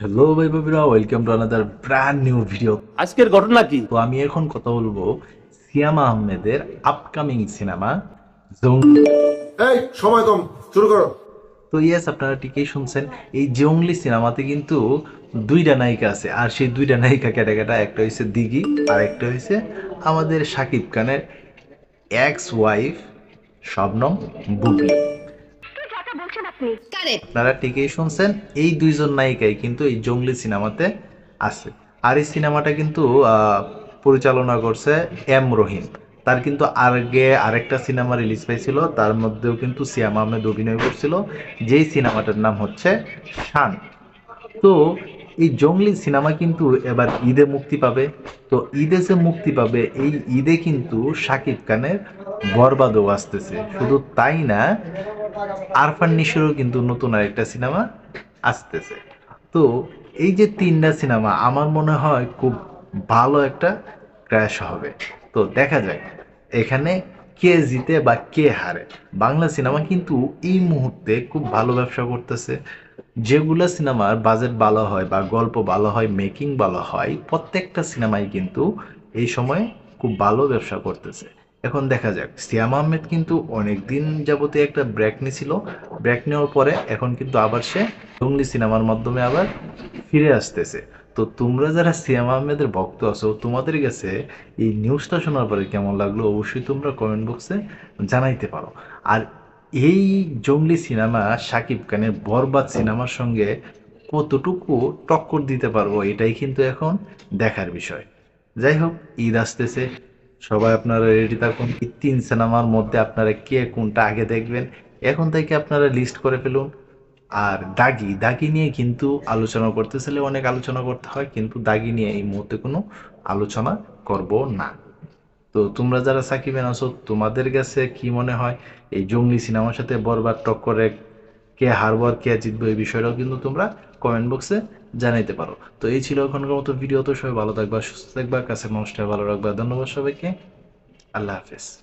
Hello ভাই বাবিরা welcome to another brand new video আজকের ঘটনা কি? তো আমি এখন কথা বলব সিয়াম আহমেদের আপকামিং সিনেমা জঙ্গলি এই সময় কম শুরু করো। তো ইয়েস আপনারা ঠিকই শুনছেন এই জঙ্গলি সিনেমাতে কিন্তু দুইটা নায়িকা আছে আর সেই দুইটা নায়িকা কেটে একটা হয়েছে দিঘি আর একটা হয়েছে আমাদের সাকিব খানের ex wife Shabnam Bubly. Correct আপনারা ঠিকই শুনছেন এই দুইজন নায়িকাই কিন্তু এই জঙ্গলি সিনেমাতে আছে। আর এই সিনেমাটা কিন্তু আহ, পরিচালনা করছে এম রহিম তার কিন্তু আগে আরেকটা সিনেমা রিলিজ পাইছিল তার মধ্যেও কিন্তু সিয়াম আহমেদ অভিনয় করছিল যেই সিনেমাটার নাম হচ্ছে শান। তো এই জঙ্গলি সিনেমা কিন্তু এবার ঈদে মুক্তি পাবে। তো ঈদে যে মুক্তি পাবে এই ঈদে কিন্তু শাকিব খানের বরবাদও আসতেছে। শুধু তাই না আরফান নিশোরও কিন্তু নতুন আরেকটা সিনেমা আসতেছে। তো এই যে তিনটা সিনেমা, আমার মনে হয় খুব ভালো একটা ক্র্যাশ হবে। তো দেখা যাক, এখানে কে জিতে বা কে হারে। বাংলা সিনেমা কিন্তু এই মুহূর্তে খুব ভালো ব্যবসা করতেছে। যেগুলো সিনেমার বাজেট ভালো হয় বা গল্প ভালো হয় মেকিং ভালো হয়, প্রত্যেকটা সিনেমাই কিন্তু এই সময় খুব ভালো ব্যবসা করতেছে। এখন দেখা যাক। সিয়াম আহমেদ কিন্তু অনেক দিন যাবতে একটা ব্রেক নিছিল। ব্রেক নেওয়ার পরে এখন কিন্তু আবার সে জঙ্গলি সিনেমার মাধ্যমে আবার ফিরে আসতেছে। তো তোমরা যারা সিয়াম আহমেদের ভক্ত আছো, তোমাদের কাছে এই নিউজটা শোনার পরে কেমন লাগল অবশ্যই তোমরা কমেন্ট বক্সে জানাইতে পারো। আর এই জঙ্গলি সিনেমা শাকিব খানের বরবাদ সিনেমার সঙ্গে কতটুকু টক্কর দিতে পারব, এটাই কিন্তু এখন দেখার বিষয়। যাই হোক, ঈদ আসতেছে। সবাই আপনারা রেডি থাকুন এই তিন সিনেমার মধ্যে আপনারা কে কোনটা আগে দেখবেন, এখন থেকে আপনারা লিস্ট করে ফেলুন। আর দাগি দাগি নিয়ে কিন্তু আলোচনা করতে চাইলে অনেক আলোচনা করতে হয়, কিন্তু দাগি নিয়ে এই মুহূর্তে কোনো আলোচনা করব না। তো তোমরা যারা সাকিবেন আছো তোমাদের কাছে কি মনে হয়? এই জঙ্গলি সিনেমার সাথে বরবার টক্করে কে হারবো আর কে জিতবে এই বিষয়টাও কিন্তু তোমরা কমেন্ট বক্সে জানাইতে পারো। তো এই ছিল এখনকার মতো ভিডিও তো সবাই ভালো থাকবা, সুস্থ থাকবা কাছে মানুষটা ভালো রাখবা। ধন্যবাদ সবাইকে। আল্লাহ হাফেজ।